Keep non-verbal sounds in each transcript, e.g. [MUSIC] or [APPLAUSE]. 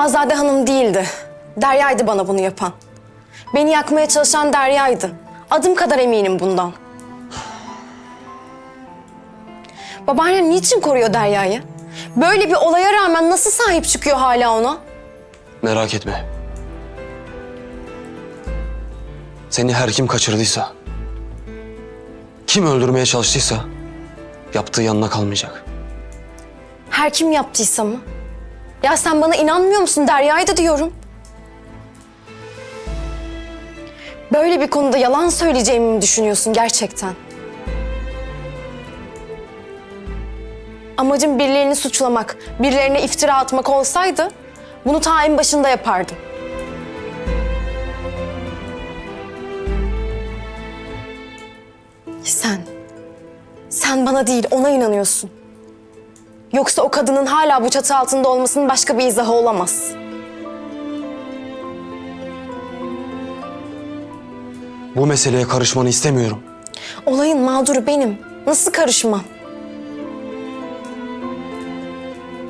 Azade Hanım değildi. Derya'ydı bana bunu yapan. Beni yakmaya çalışan Derya'ydı. Adım kadar eminim bundan. Babaannem niçin koruyor Derya'yı? Böyle bir olaya rağmen nasıl sahip çıkıyor hala ona? Merak etme. Seni her kim kaçırdıysa, kim öldürmeye çalıştıysa yaptığı yanına kalmayacak. Her kim yaptıysa mı? Ya sen bana inanmıyor musun? Derya'ydı diyorum. Böyle bir konuda yalan söyleyeceğimi mi düşünüyorsun gerçekten? Amacım birilerini suçlamak, birilerine iftira atmak olsaydı bunu ta en başında yapardım. Sen, sen bana değil ona inanıyorsun. Yoksa o kadının hala bu çatı altında olmasının başka bir izahı olamaz. Bu meseleye karışmanı istemiyorum. Olayın mağduru benim. Nasıl karışmam?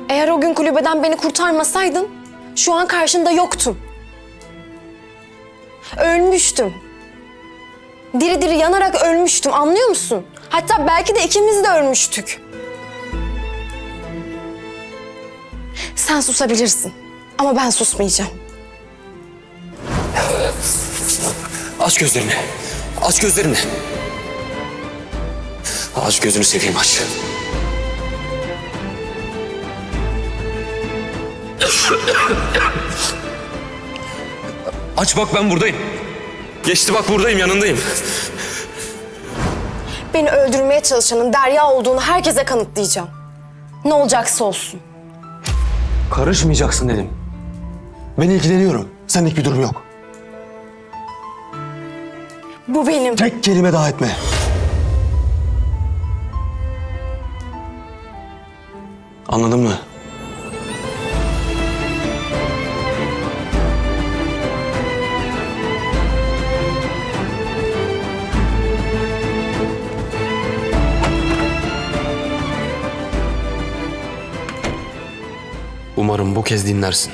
Eğer o gün kulübeden beni kurtarmasaydın şu an karşında yoktum. Ölmüştüm. Diri diri yanarak ölmüştüm anlıyor musun? Hatta belki de ikimiz de ölmüştük. Sen susabilirsin ama ben susmayacağım. Aç gözlerini. Aç gözlerini. Aç gözünü seveyim aç. Aç bak ben buradayım. Geçti bak buradayım yanındayım. Beni öldürmeye çalışanın Derya olduğunu herkese kanıtlayacağım. Ne olacaksa olsun. Karışmayacaksın dedim. Ben ilgileniyorum. Senlik bir durum yok. Bu benim. Tek kelime daha etme. Anladın mı? Umarım bu kez dinlersin.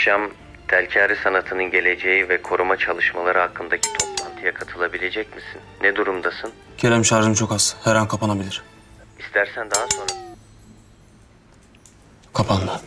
Akşam telkari sanatının geleceği ve koruma çalışmaları hakkındaki toplantıya katılabilecek misin? Ne durumdasın? Kerem şarjım çok az. Her an kapanabilir. İstersen daha sonra... Kapandı.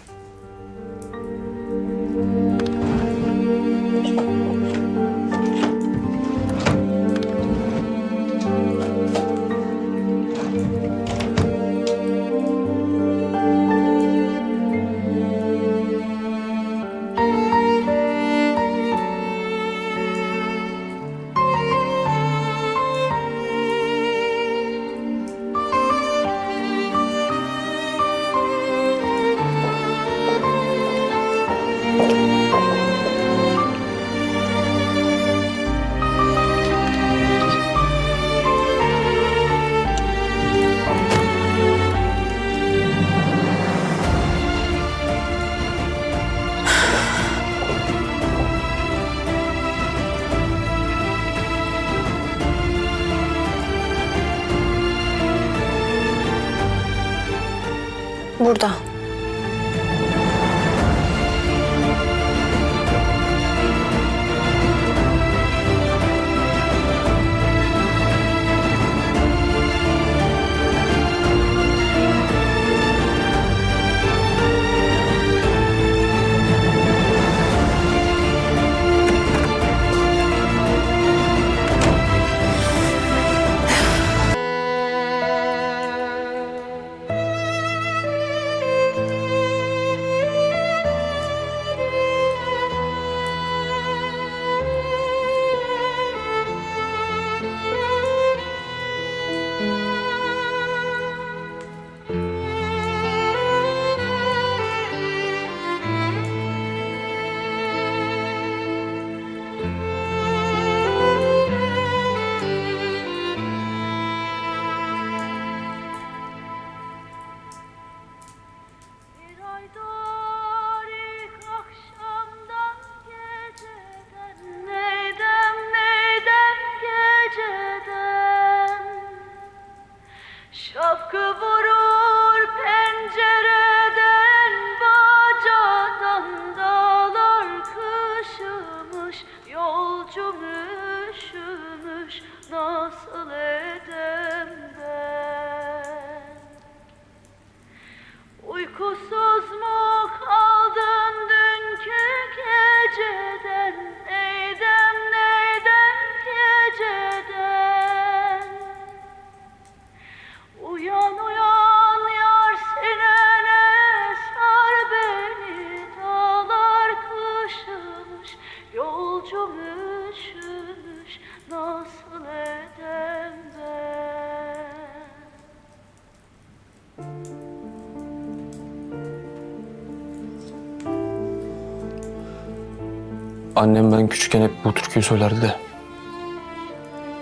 Annem ben küçükken hep bu türküyü söylerdi de.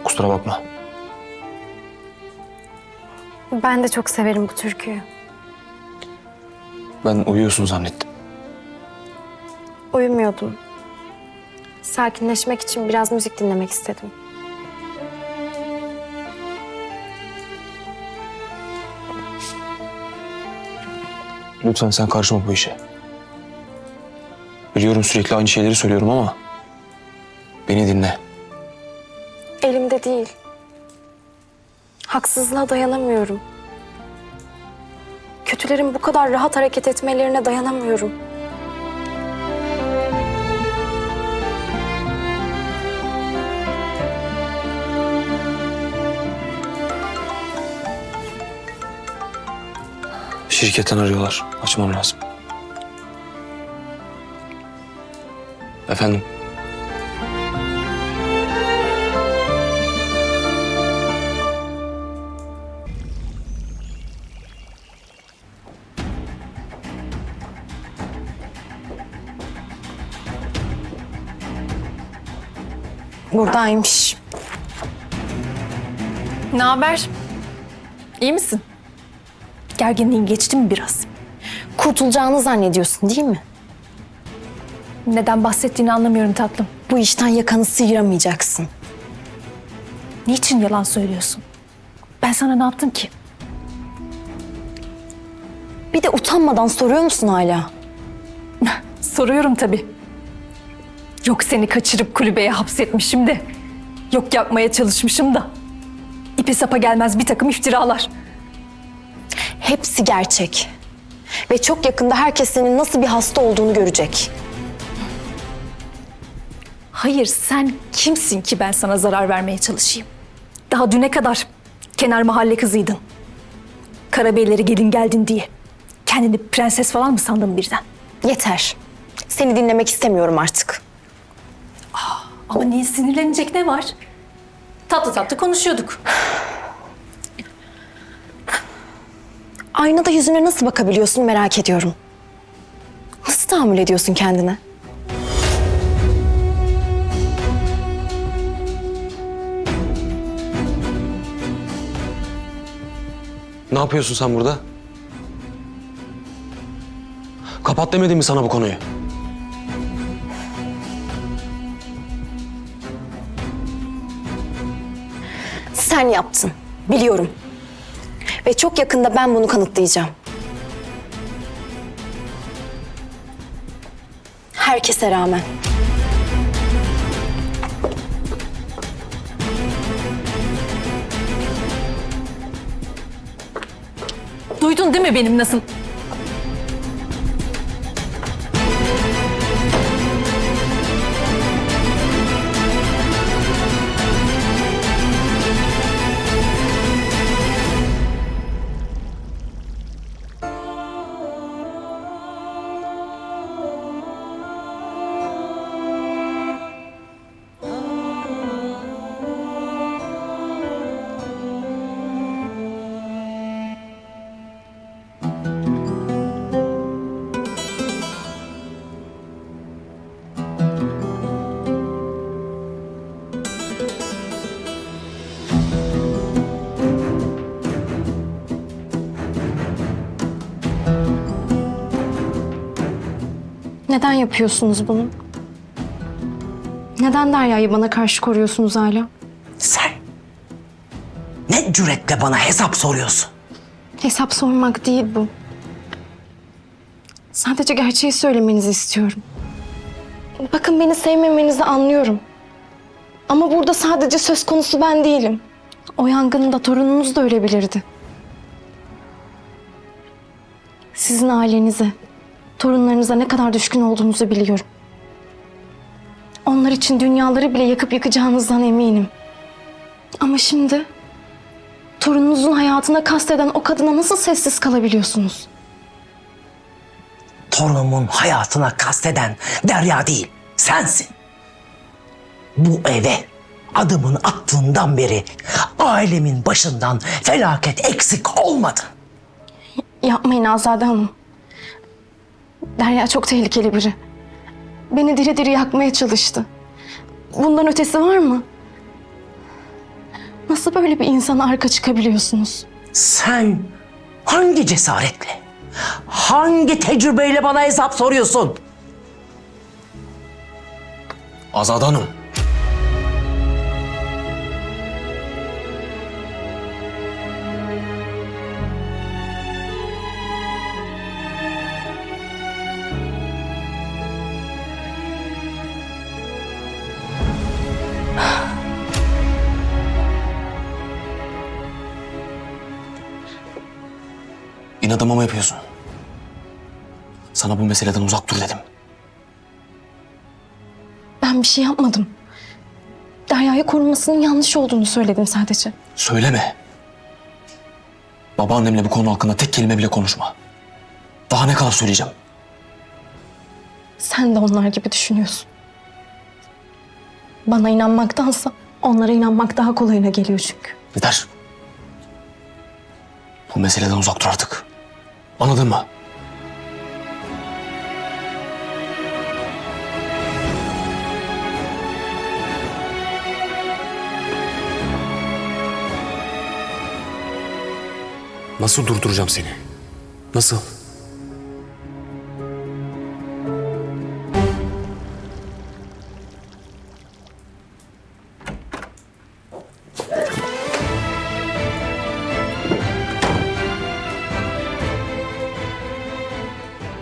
Kusura bakma. Ben de çok severim bu türküyü. Ben uyuyorsun zannettim. Uyumuyordum. Sakinleşmek için biraz müzik dinlemek istedim. Lütfen sen karışma bu işe. Biliyorum sürekli aynı şeyleri söylüyorum ama... Beni dinle. Elimde değil. Haksızlığa dayanamıyorum. Kötülerin bu kadar rahat hareket etmelerine dayanamıyorum. Şirketten arıyorlar. Açmam lazım. Efendim? Buradaymış. Ne haber? İyi misin? Gerginliğin geçti mi biraz? Kurtulacağını zannediyorsun değil mi? Neden bahsettiğini anlamıyorum tatlım. Bu işten yakanı sıyıramayacaksın. Niçin yalan söylüyorsun? Ben sana ne yaptım ki? Bir de utanmadan soruyor musun hala? [LAUGHS] Soruyorum tabii. Yok seni kaçırıp kulübeye hapsetmişim de. Yok yapmaya çalışmışım da. İpi sapa gelmez bir takım iftiralar. Hepsi gerçek. Ve çok yakında herkes senin nasıl bir hasta olduğunu görecek. Hayır sen kimsin ki ben sana zarar vermeye çalışayım? Daha düne kadar kenar mahalle kızıydın. Karabeyleri gelin geldin diye. Kendini prenses falan mı sandın birden? Yeter. Seni dinlemek istemiyorum artık. Ama niye sinirlenecek ne var? Tatlı tatlı konuşuyorduk. Aynada yüzüne nasıl bakabiliyorsun merak ediyorum. Nasıl tahammül ediyorsun kendine? Ne yapıyorsun sen burada? Kapat demedim mi sana bu konuyu? Sen yaptın. Biliyorum. Ve çok yakında ben bunu kanıtlayacağım. Herkese rağmen. Duydun değil mi benim nasıl... Neden yapıyorsunuz bunu? Neden Derya'yı bana karşı koruyorsunuz hala? Sen ne cüretle bana hesap soruyorsun? Hesap sormak değil bu. Sadece gerçeği söylemenizi istiyorum. Bakın beni sevmemenizi anlıyorum. Ama burada sadece söz konusu ben değilim. O yangında torununuz da ölebilirdi. Sizin ailenize, torunlarınıza ne kadar düşkün olduğunuzu biliyorum. Onlar için dünyaları bile yakıp yıkacağınızdan eminim. Ama şimdi torununuzun hayatına kasteden o kadına nasıl sessiz kalabiliyorsunuz? Torunumun hayatına kasteden Derya değil, sensin. Bu eve adımını attığından beri ailemin başından felaket eksik olmadı. Yapmayın Azade Hanım. Derya çok tehlikeli biri. Beni diri diri yakmaya çalıştı. Bundan ötesi var mı? Nasıl böyle bir insana arka çıkabiliyorsunuz? Sen hangi cesaretle, hangi tecrübeyle bana hesap soruyorsun? Azade Hanım. İnadıma mı yapıyorsun? Sana bu meseleden uzak dur dedim. Ben bir şey yapmadım. Derya'yı korumasının yanlış olduğunu söyledim sadece. Söyleme. Babaannemle bu konu hakkında tek kelime bile konuşma. Daha ne kadar söyleyeceğim? Sen de onlar gibi düşünüyorsun. Bana inanmaktansa onlara inanmak daha kolayına geliyor çünkü. Yeter. Bu meseleden uzak dur artık. Anladın mı? Nasıl durduracağım seni? Nasıl?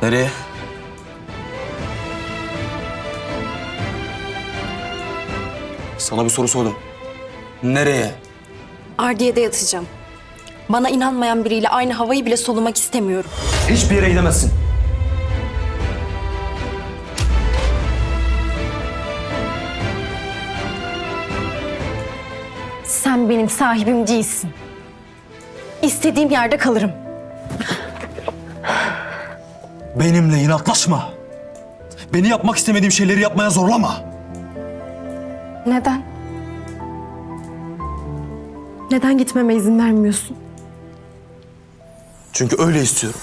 Nereye? Sana bir soru sordum. Nereye? Ardiye'de yatacağım. Bana inanmayan biriyle aynı havayı bile solumak istemiyorum. Hiçbir yere gidemezsin. Sen benim sahibim değilsin. İstediğim yerde kalırım. Benimle inatlaşma. Beni yapmak istemediğim şeyleri yapmaya zorlama. Neden? Neden gitmeme izin vermiyorsun? Çünkü öyle istiyorum.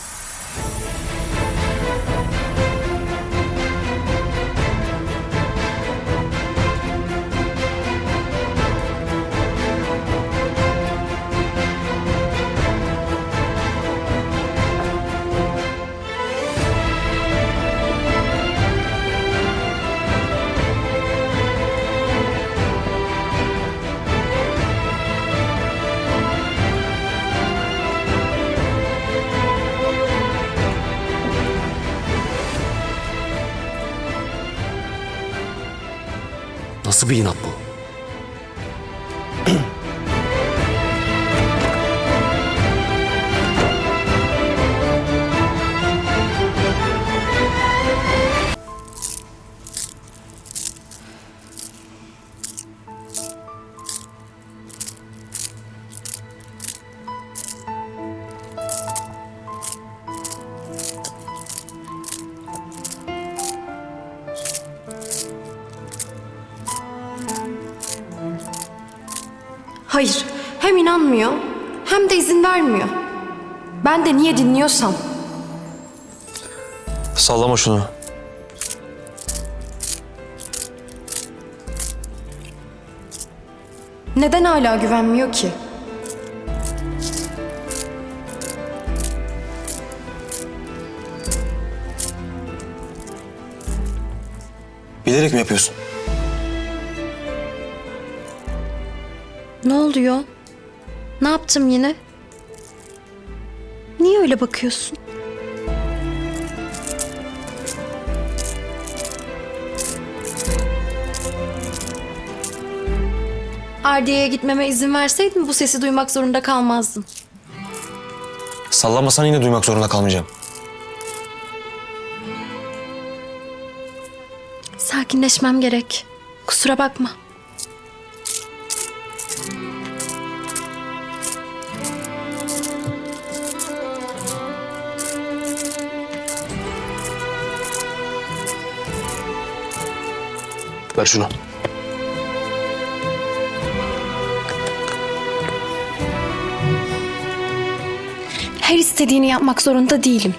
Nasıl bir inat bu? Hayır. Hem inanmıyor hem de izin vermiyor. Ben de niye dinliyorsam. Sallama şunu. Neden hala güvenmiyor ki? Bilerek mi yapıyorsun? Ne oluyor? Ne yaptım yine? Niye öyle bakıyorsun? Ardiye'ye gitmeme izin verseydin bu sesi duymak zorunda kalmazdın. Sallamasan yine duymak zorunda kalmayacağım. Sakinleşmem gerek. Kusura bakma. Ver şunu. Her istediğini yapmak zorunda değilim.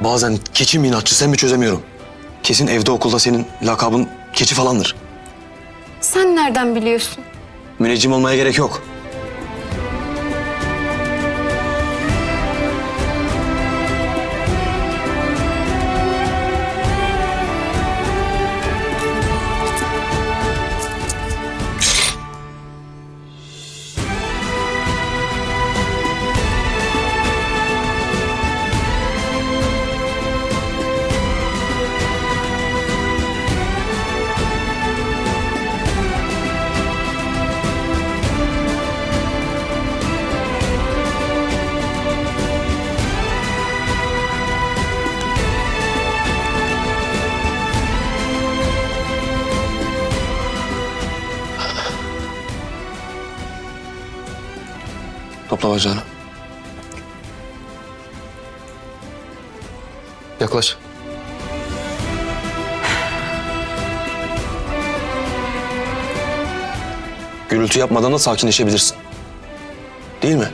Bazen keçi mi inatçı sen mi çözemiyorum. Kesin evde okulda senin lakabın keçi falandır. Sen nereden biliyorsun? Müneccim olmaya gerek yok. Topla bacağını. Yaklaş. Gürültü yapmadan da sakinleşebilirsin. Değil mi?